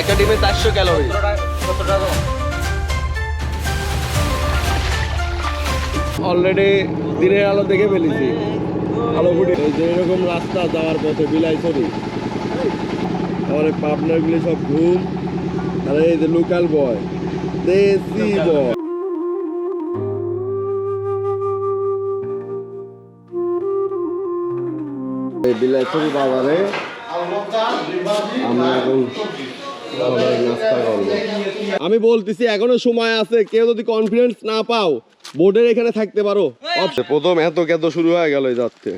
একটা ডিমে চারশো ক্যালোরি। অলরেডি দিনের আলো দেখে ফেলেছি। আলো ফুটে এই যে এরকম রাস্তা যাওয়ার পথে বিলাই ছবি। আমার পাবনার গুলি সব ঘুম। আর এই যে লোকাল বয় দেশি বয় বিলাইছড়ি বাজারে আমরা এখন নাস্তা করব আমি বলতেছি এখনও সময় আছে। কেউ যদি কনফিডেন্স না পাও বোর্ডের এখানে থাকতে পারো। প্রথম এত কেত শুরু হয়ে গেল যাচ্ছে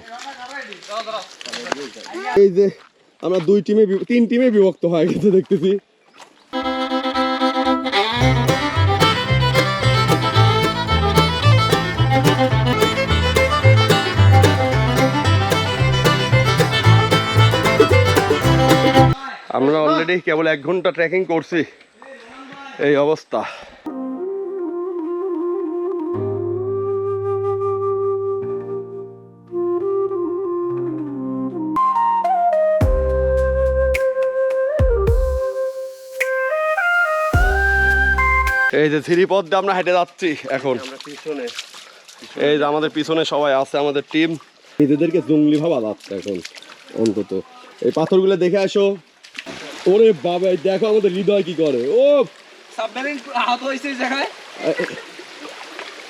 এই যে আমরা দুই টিমে তিন টিমে বিভক্ত হয়ে গেছে দেখতেছি। আমরা অলরেডি কেবল এক ঘণ্টা ট্রেকিং করছি। এই অবস্থা। এই যে থ্রি পথ দিয়ে আমরা হেঁটে যাচ্ছি এখন। এই যে আমাদের পিছনে সবাই আছে আমাদের টিম নিজেদেরকে জঙ্গলি ভাবা যাচ্ছে এখন অন্তত। এই পাথরগুলো দেখে আসো। ওরে বাবা দেখো আমাদের হৃদয় কি করে। ও সাবমেরিন আহত হয়েছে এই জায়গায়।